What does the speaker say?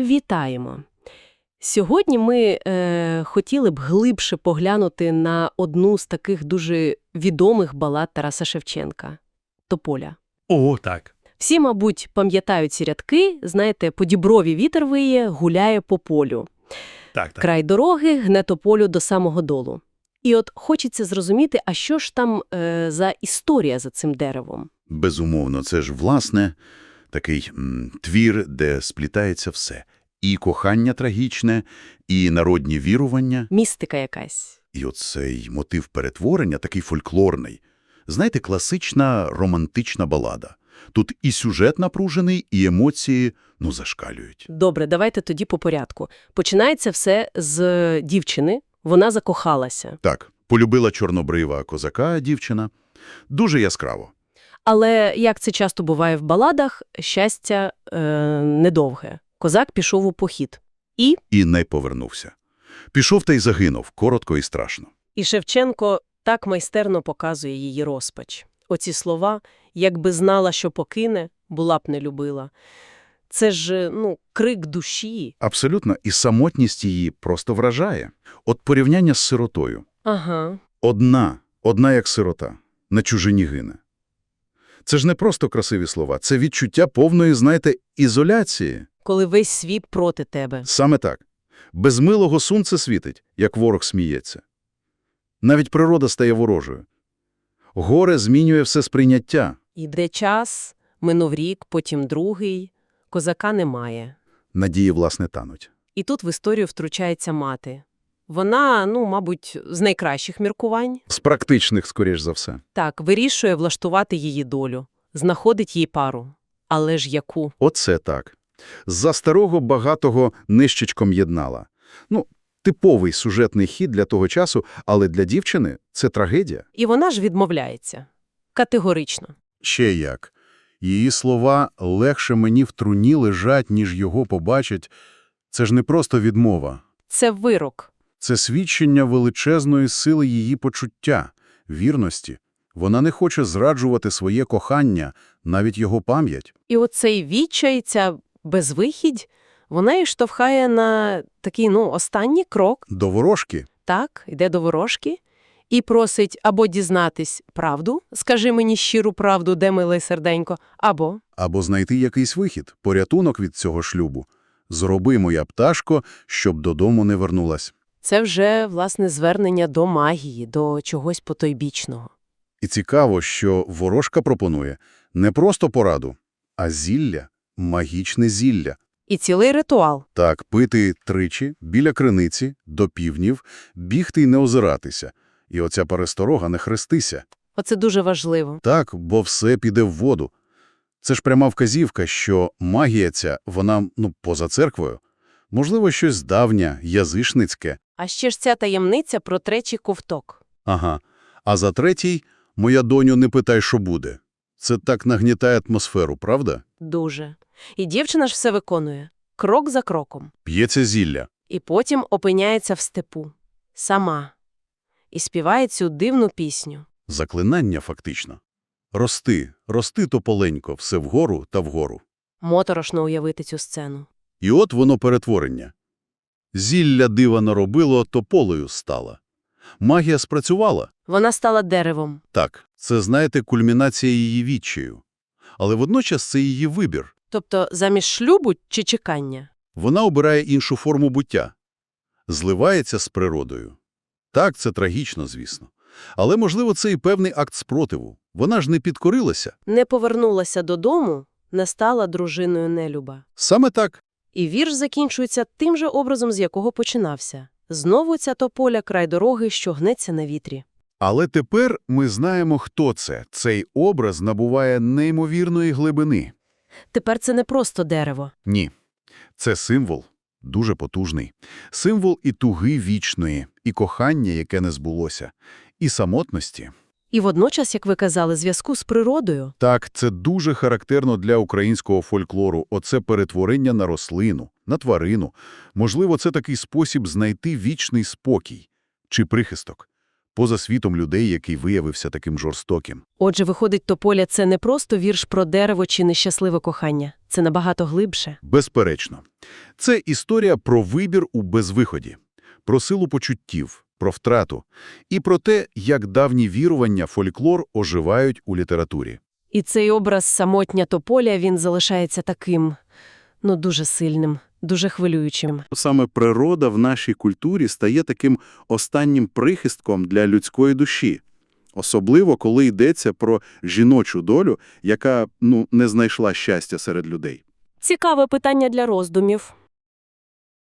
Вітаємо! Сьогодні ми е, хотіли б глибше поглянути на одну з таких дуже відомих балад Тараса Шевченка – «Тополя». О, так. Всі, мабуть, пам'ятають ці рядки, знаєте, по діброві вітер виє, гуляє по полю. Так, так. Край дороги гне тополю до самого долу. І от хочеться зрозуміти, а що ж там е, за історія за цим деревом? Безумовно, це ж, власне, такий м, твір, де сплітається все. І кохання трагічне, і народні вірування, Містика якась. і оцей мотив перетворення такий фольклорний. Знаєте, класична романтична балада. Тут і сюжет напружений, і емоції, ну, зашкалюють. Добре, давайте тоді по порядку. Починається все з дівчини. Вона закохалася. Так, полюбила чорнобрива козака дівчина. Дуже яскраво. Але, як це часто буває в баладах, щастя е, недовге. Козак пішов у похід. І, І не повернувся. Пішов та й загинув, коротко і страшно. і Шевченко так майстерно показує її розпач. Оці слова, якби знала, що покине, була б не любила. Це ж, ну, крик душі. Абсолютно, і самотність її просто вражає. От порівняння з сиротою. Ага. Одна, одна як сирота, на чужині гине. Це ж не просто красиві слова, це відчуття повної, знаєте, ізоляції. Коли весь світ проти тебе. Саме так. Без милого сонце світить, як ворог сміється. Навіть природа стає ворожою. Горе змінює все сприйняття. Іде час, минув рік, потім другий. Козака немає. Надії, власне, тануть. І тут в історію втручається мати. Вона, ну, мабуть, з найкращих міркувань. З практичних, скоріш за все. Так, вирішує влаштувати її долю, знаходить їй пару. Але ж яку? Оце так. За старого багатого нищечком єднала. Ну, типовий сюжетний хід для того часу, але для дівчини це трагедія. І вона ж відмовляється. Категорично. Ще як. Її слова легше мені в труні лежать, ніж його побачать. Це ж не просто відмова. Це вирок. Це свідчення величезної сили її почуття, вірності. Вона не хоче зраджувати своє кохання, навіть його пам'ять. І оцей відчай, ця безвихідь, вона і штовхає на такий, ну, останній крок. До ворожки Так, йде до ворожки і просить або дізнатись правду, скажи мені щиру правду, де миле серденько, або або знайти якийсь вихід, порятунок від цього шлюбу. Зроби, моя пташко, щоб додому не вернулась. Це вже, власне, звернення до магії, до чогось потойбічного. І цікаво, що ворожка пропонує не просто пораду, а зілля, магічне зілля. І цілий ритуал. Так, пити тричі, біля криниці, до півнів, бігти й не озиратися. І оця пересторога не хрестися. Оце дуже важливо. Так, бо все піде в воду. Це ж пряма вказівка, що магія ця, вона, ну, поза церквою. Можливо, щось давнє, язичницьке. А ще ж ця таємниця про третій ковток. Ага. А за третій – моя доню, не питай, що буде. Це так нагнітає атмосферу, правда? Дуже. І дівчина ж все виконує. Крок за кроком. П'ється зілля. І потім опиняється в степу. Сама. І співає цю дивну пісню. Заклинання фактично. Рости, рости тополенько, все вгору та вгору. Моторошно уявити цю сцену. І от воно перетворення. Зілля дива наробило, тополею стала. Магія спрацювала. Вона стала деревом. Так, це, знаєте, кульмінація її відчаю. Але водночас це її вибір. Тобто замість шлюбу чи чекання. Вона обирає іншу форму буття. Зливається з природою. Так, це трагічно, звісно. Але, можливо, це і певний акт спротиву. Вона ж не підкорилася. Не повернулася додому, не стала дружиною нелюба. Саме так. І вірш закінчується тим же образом, з якого починався. Знову ця тополя край дороги, що гнеться на вітрі. Але тепер ми знаємо, хто це. Цей образ набуває неймовірної глибини. Тепер це не просто дерево. Ні. Це символ, дуже потужний. Символ і туги вічної, і кохання, яке не збулося, і самотності. І водночас, як ви казали, зв'язку з природою. Так, це дуже характерно для українського фольклору, оце перетворення на рослину, на тварину. Можливо, це такий спосіб знайти вічний спокій чи прихисток. поза світом людей, який виявився таким жорстоким. Отже, виходить, Тополя – це не просто вірш про дерево чи нещасливе кохання. Це набагато глибше. Безперечно. Це історія про вибір у безвиході, про силу почуттів, про втрату і про те, як давні вірування, фольклор оживають у літературі. І цей образ самотня Тополя, він залишається таким, ну, дуже сильним, дуже хвилюючим. Саме природа в нашій культурі стає таким останнім прихистком для людської душі. Особливо, коли йдеться про жіночу долю, яка ну, не знайшла щастя серед людей. Цікаве питання для роздумів.